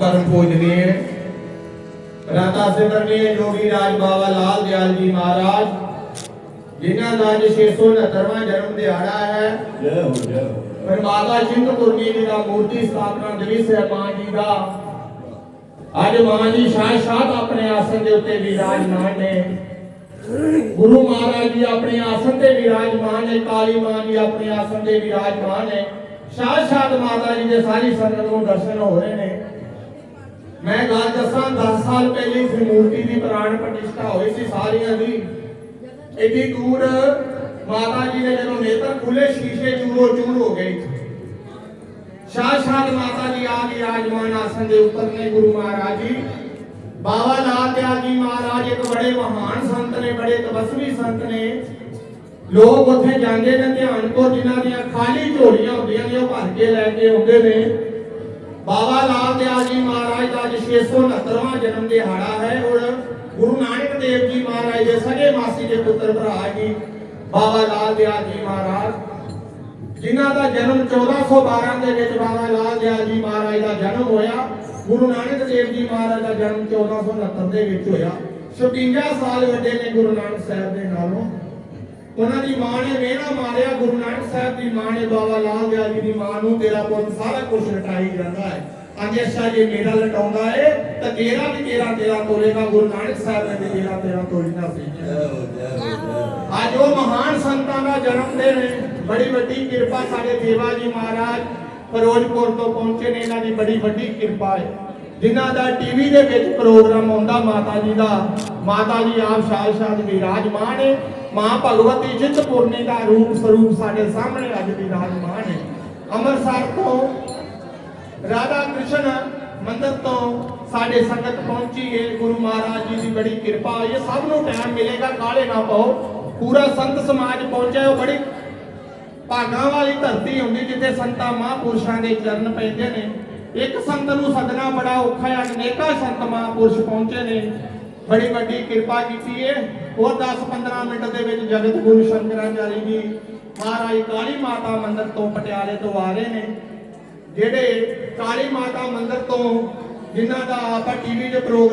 ਪਰਮ ਪੂਜਨੀਏ ਰਾਤਾ ਸਿਮਰਨੀਏ ਜੋਗੀ ਰਾਜ ਬਾਬਾ ਲਾਲ ਦਿਆਲ ਜੀ ਮਹਾਰਾਜ ਜਿਨ੍ਹਾਂ ਦਾ ਅੱਜ 669ਵਾਂ ਜਨਮ ਦਿਹਾੜਾ ਹੈ। ਜੈ ਹੋ ਜੈ ਹੋ। ਪਰਮਾਤਾ ਚਿੰਤਪੁਰਨੀ ਜੀ ਦਾ ਮੂਰਤੀ ਸਥਾਪਨਾ ਦਵੀ ਸਹਿਬਾਨ ਜੀ ਦਾ। ਅੱਜ ਮਾਂ ਜੀ ਸ਼ਾਹ ਸ਼ਾਹ ਆਪਣੇ ਆਸਨ ਦੇ ਉੱਤੇ ਵਿਰਾਜਮਾਨ ਨੇ। ਗੁਰੂ ਮਹਾਰਾਜ ਜੀ ਆਪਣੇ ਆਸਨ ਤੇ ਵਿਰਾਜਮਾਨ ਨੇ ਕਾਲੀ ਮਾਂ ਜੀ ਆਪਣੇ ਆਸਨ ਤੇ ਵਿਰਾਜਮਾਨ ਨੇ। ਸ਼ਾਹ ਸ਼ਾਹ ਮਾਤਾ ਜੀ ਦੇ ਸਾਰੀ ਸੰਗਤ ਨੂੰ ਦਰਸ਼ਨ ਹੋ ਰਹੇ ਨੇ। ਮੈਂ ਗੱਲ ਦੱਸਾਂ 10 ਸਾਲ ਪਹਿਲੇ ਇਸ ਮੂਰਤੀ ਦੀ ਪ੍ਰਾਣ ਪ੍ਰਤਿਸ਼ਠਾ ਹੋਈ ਸੀ ਸਾਰੀਆਂ ਦੀ। ਇੱਡੀ ਦੂਰ ਮਾਤਾ ਜੀ ਨੇ ਜਦੋਂ ਨੇਤਰ ਖੁੱਲੇ ਸ਼ੀਸ਼ੇ ਚੂਰੋ ਚੂਰ ਹੋ ਗਏ। ਸਾਖਾਤ ਮਾਤਾ ਜੀ ਆ ਗਈ ਰਾਜਮਾਨ ਆਸਣ ਦੇ ਉੱਪਰ ਨੇ ਗੁਰੂ ਮਹਾਰਾਜ ਜੀ। ਬਾਬਾ ਲਾਲ ਦਿਆਲ ਜੀ ਮਹਾਰਾਜ ਇੱਕ ਬੜੇ ਮਹਾਨ ਸੰਤ ਨੇ, ਬੜੇ ਤਪਸਵੀ ਸੰਤ ਨੇ। ਲੋਕ ਉੱਥੇ ਜਾਂਦੇ ਨੇ ਧਿਆਨਪੁਰ ਜਿਨ੍ਹਾਂ ਦੀਆਂ ਖਾਲੀ ਝੋਲੀਆਂ ਹੁੰਦੀਆਂ ਨੇ, ਉਹ ਭਰ ਕੇ ਲੈ ਕੇ ਆਉਂਦੇ ਨੇ। ਬਾਬਾ ਲਾਲ ਦਿਆਲ ਜੀ ਮਹਾਰਾਜ ਦਾ ਅੱਜ 669ਵਾਂ ਜਨਮ ਦਿਹਾੜਾ ਹੈ, ਔਰ ਗੁਰੂ ਨਾਨਕ ਦੇਵ ਜੀ ਮਹਾਰਾਜ ਦੇ ਸਗੇ ਮਾਸੀ ਦੇ ਪੁੱਤਰ ਭਰਾ ਜੀ, ਬਾਬਾ ਲਾਲ ਦਿਆਲ ਜੀ ਮਹਾਰਾਜ, ਜਿਨ੍ਹਾਂ ਦਾ ਜਨਮ 1412 ਦੇ ਵਿੱਚ ਬਾਬਾ ਲਾਲ ਦਿਆਲ ਜੀ ਮਹਾਰਾਜ ਦਾ ਜਨਮ ਹੋਇਆ, ਗੁਰੂ ਨਾਨਕ ਦੇਵ ਜੀ ਮਹਾਰਾਜ ਦਾ ਜਨਮ 1469 ਦੇ ਵਿੱਚ ਹੋਇਆ। 56 ਸਾਲ ਵੱਡੇ ਨੇ ਗੁਰੂ ਨਾਨਕ ਸਾਹਿਬ ਦੇ ਨਾਲੋਂ। ਉਹਨਾਂ ਦੀ ਮਾਂ ਨੇ ਵੇਣਾ ਮਾਰਿਆ, ਗੁਰੂ ਨਾਨਕ ਸਾਹਿਬ ਦੀ ਮਾਂ ਨੇ ਬਾਬਾ ਲਾਲ ਜੀ ਦੀ ਮਾਂ ਨੂੰ, ਤੇਰਾ ਪੁੱਤ ਸਾਰਾ ਕੁਝ ਲਟਾਈ ਜਾਂਦਾ ਹੈ। ਅੰਗੇਸ਼ਾ ਜੇ ਮੇਰਾ ਲਟਾਉਂਦਾ ਏ, ਤਾਂ ਤੇਰਾ ਵੀ ਤੇਰਾ ਤੇਰਾ ਤੋਲੇਗਾ ਗੁਰੂ ਨਾਨਕ ਸਾਹਿਬ ਨੇ ਤੇਰਾ ਤੇਰਾ ਤੋਲਣਾ ਸੀ। ਅੱਜ ਉਹ ਮਹਾਨ ਸੰਤਾਂ ਦਾ ਜਨਮ ਦਿਨ ਹੈ ਬੜੀ ਵੱਡੀ ਕਿਰਪਾ ਸਾਡੇ ਦੇਵਾ ਜੀ ਮਹਾਰਾਜ ਫਿਰੋਜ਼ਪੁਰ ਤੋਂ ਪਹੁੰਚੇ ਨੇ, ਇਹਨਾਂ ਦੀ ਬੜੀ ਵੱਡੀ ਕਿਰਪਾ ਹੈ ਜਿਨ੍ਹਾਂ ਦਾ ਟੀਵੀ ਦੇ ਵਿੱਚ ਪ੍ਰੋਗਰਾਮ ਆਉਂਦਾ, ਮਾਤਾ ਜੀ ਦਾ, ਮਾਤਾ ਜੀ ਆਪ ਸਾਲ-ਸਾਲ ਵਿਰਾਜਮਾਨ ਹੈ ਮਾਂ ਭਗਵਤੀ ਚਿੰਤਪੁਰਨੀ ਦਾ ਰੂਪ ਸਰੂਪ ਸਾਡੇ ਸਾਹਮਣੇ ਅੱਜ ਵਿਰਾਜਮਾਨ ਹੈ ਅੰਮ੍ਰਿਤਸਰ ਤੋਂ ਰਾਧਾ ਕ੍ਰਿਸ਼ਨ ਮੰਦਰ ਤੋਂ ਸਾਡੇ ਸੰਗਤ ਪਹੁੰਚੀ ਹੈ ਗੁਰੂ ਮਹਾਰਾਜ ਜੀ ਦੀ ਬੜੀ ਕਿਰਪਾ ਇਹ ਸਭ ਨੂੰ ਟਾਈਮ ਮਿਲੇਗਾ ਕਾਲੇ ਨਾ ਪਾਓ। ਪੂਰਾ ਸੰਤ ਸਮਾਜ ਪਹੁੰਚਿਆ, ਉਹ ਬੜੀ ਭਾਗਾਂ ਵਾਲੀ ਧਰਤੀ ਹੁੰਦੀ ਜਿੱਥੇ ਸੰਤਾਂ ਮਹਾਂਪੁਰਸ਼ਾਂ ਦੇ ਚਰਨ ਪੈਂਦੇ ਨੇ। ਇੱਕ ਸੰਤ ਨੂੰ ਸੱਦਣਾ ਬੜਾ ਔਖਾ ਹੈ। ਅਨੇਕਾਂ ਸੰਤ ਮਹਾਂਪੁਰਸ਼ ਪਹੁੰਚੇ ਨੇ। ਬੜੀ ਵੱਡੀ ਕਿਰਪਾ ਕੀਤੀ ਹੈ ਉਹ 10-15 ਮਿੰਟ ਦੇ ਵਿੱਚ ਜਗਤ ਗੁਰੂ ਸ਼ੰਕਰਾਚਾਰੀ ਜੀ ਮਹਾਰਾਜ ਕਾਲੀ ਮਾਤਾ ਮੰਦਿਰ ਤੋਂ ਪਟਿਆਲੇ ਤੋਂ ਆ ਰਹੇ ਨੇ। ਜਿਹੜੇ ਕਾਲੀ ਮਾਤਾ ਮੰਦਿਰ ਤੋਂ ਜਿਨ੍ਹਾਂ ਦਾ ਆਪਾਂ ਟੀਵੀ 'ਤੇ ਪ੍ਰੋਗਰਾਮ